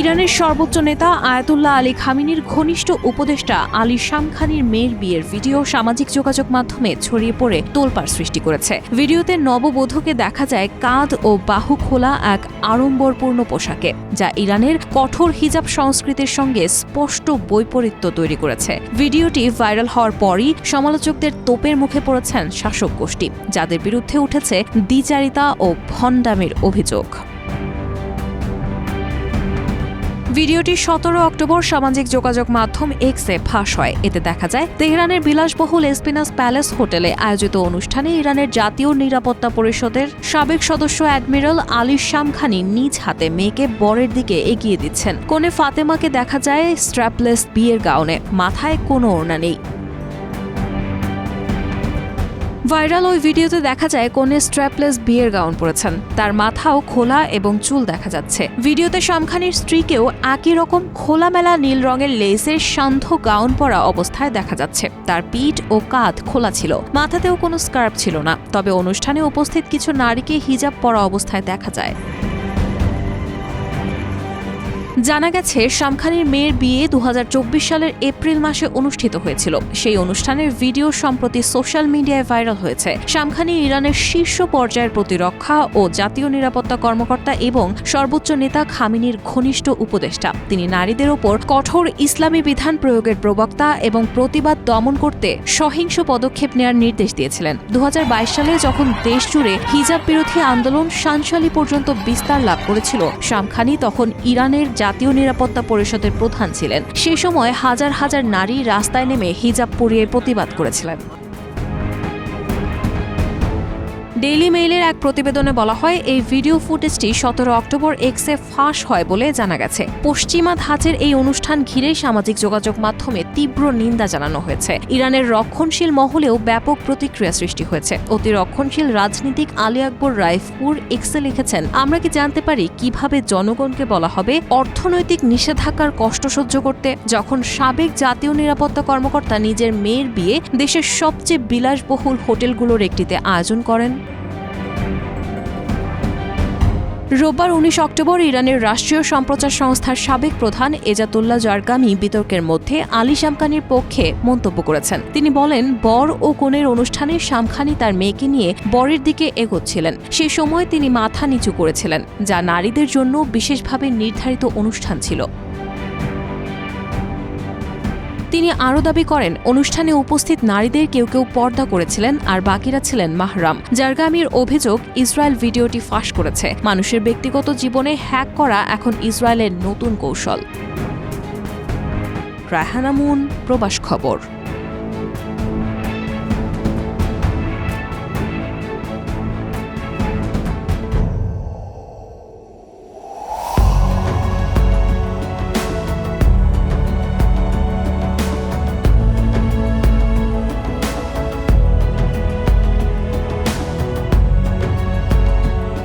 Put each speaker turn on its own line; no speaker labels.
ইরানের সর্বোচ্চ নেতা আয়াতুল্লাহ আলী খামিনির ঘনিষ্ঠ উপদেষ্টা আলী শামখানির মেয়ের বিয়ের ভিডিও সামাজিক যোগাযোগ মাধ্যমে ছড়িয়ে পড়ে তোলপাড় সৃষ্টি করেছে। ভিডিওতে নববধূকে দেখা যায় কাঁধ ও বাহু খোলা এক আড়ম্বরপূর্ণ পোশাকে, যা ইরানের কঠোর হিজাব সংস্কৃতির সঙ্গে স্পষ্ট বৈপরীত্য তৈরি করেছে। ভিডিওটি ভাইরাল হওয়ার পরই সমালোচকদের তোপের মুখে পড়েছেন শাসক গোষ্ঠী, যাদের বিরুদ্ধে উঠেছে দ্বিচারিতা ও ভণ্ডামির অভিযোগ। ভিডিওটি সতেরো অক্টোবর সামাজিক যোগাযোগ মাধ্যম এক্সে ফাঁস হয়। এতে দেখা যায়, তেহরানের বিলাসবহুল এসপিনাস প্যালেস হোটেলে আয়োজিত অনুষ্ঠানে ইরানের জাতীয় নিরাপত্তা পরিষদের সাবেক সদস্য অ্যাডমিরাল আলী শামখানি নিজ হাতে মেয়েকে বরের দিকে এগিয়ে দিচ্ছেন। কোনে ফাতেমাকে দেখা যায় স্ট্র্যাপলেস বিয়ের গাউনে। মাথায় কোনো ওড়না নেই। ভাইরাল ওই ভিডিওতে দেখা যায় কনে স্ট্র্যাপলেস বিয়ের গাউন পরেছেন। তার মাথাও খোলা এবং চুল দেখা যাচ্ছে। ভিডিওতে শামখানির স্ত্রীকেও একই রকম খোলামেলা নীল রঙের লেসের সান্ধ্য গাউন পরা অবস্থায় দেখা যাচ্ছে। তার পিঠ ও কাঁধ খোলা ছিল। মাথাতেও কোনো স্কার্ফ ছিল না। তবে অনুষ্ঠানে উপস্থিত কিছু নারীকে হিজাব পরা অবস্থায় দেখা যায়। জানা গেছে, শামখানির মেয়ের বিয়ে দু হাজার চব্বিশ সালের এপ্রিল মাসে অনুষ্ঠিত হয়েছিল। সেই অনুষ্ঠানের ভিডিও সম্প্রতি সোশ্যাল মিডিয়ায় ভাইরাল হয়েছে। শামখানি ইরানের শীর্ষ পর্যায়ের প্রতিরক্ষা ও জাতীয় নিরাপত্তা কর্মকর্তা এবং সর্বোচ্চ নেতা খামিনির ঘনিষ্ঠ উপদেষ্টা। তিনি নারীদের ওপর কঠোর ইসলামী বিধান প্রয়োগের প্রবক্তা এবং প্রতিবাদ দমন করতে সহিংস পদক্ষেপ নেওয়ার নির্দেশ দিয়েছিলেন। দু হাজার বাইশ সালে যখন দেশ জুড়ে হিজাব বিরোধী আন্দোলন সানশালি পর্যন্ত বিস্তার লাভ করেছিল, শামখানি তখন ইরানের জাতীয় নিরাপত্তা পরিষদের প্রধান ছিলেন। সেই সময় হাজার হাজার নারী রাস্তায় নেমে হিজাব পরিয়ে প্রতিবাদ করেছিলেন। ডেইলি মেইলের এক প্রতিবেদনে বলা হয়, এই ভিডিও ফুটেজটি সতেরো অক্টোবর এক্সে ফাঁস হয় বলে জানা গেছে। পশ্চিমা ধাঁচের এই অনুষ্ঠান ঘিরেই সামাজিক যোগাযোগ মাধ্যমে তীব্র নিন্দা জানানো হয়েছে। ইরানের রক্ষণশীল মহলেও ব্যাপক প্রতিক্রিয়া সৃষ্টি হয়েছে। অতি রক্ষণশীল রাজনীতিক আলী আকবর রাইফপুর এক্সে লিখেছেন, আমরা কি জানতে পারি কীভাবে জনগণকে বলা হবে অর্থনৈতিক নিষেধাজ্ঞার কষ্ট সহ্য করতে? যখন সাবেক জাতীয় নিরাপত্তা কর্মকর্তা নিজের মেয়ের বিয়ে দেশের সবচেয়ে বিলাসবহুল হোটেলগুলোর একটিতে আয়োজন করেন রোববার উনিশ অক্টোবর ইরানের রাষ্ট্রীয় সম্প্রচার সংস্থার সাবেক প্রধান এজাতুল্লাহ জারগামি বিতর্কের মধ্যে আলী শামখানির পক্ষে মন্তব্য করেছেন। তিনি বলেন, বর ও কনের অনুষ্ঠানে শামখানি তার মেয়েকে নিয়ে বরের দিকে এগোচ্ছিলেন। সে সময় তিনি মাথা নিচু করেছিলেন, যা নারীদের জন্য বিশেষভাবে নির্ধারিত অনুষ্ঠান ছিল। তিনি আরও দাবি করেন, অনুষ্ঠানে উপস্থিত নারীদের কেউ কেউ পর্দা করেছিলেন আর বাকিরা ছিলেন মাহরাম। জারগামির অভিযোগ, ইসরায়েল ভিডিওটি ফাঁস করেছে। মানুষের ব্যক্তিগত জীবনে হ্যাক করা এখন ইসরায়েলের নতুন কৌশল। রাহানামুন প্রবাস খবর।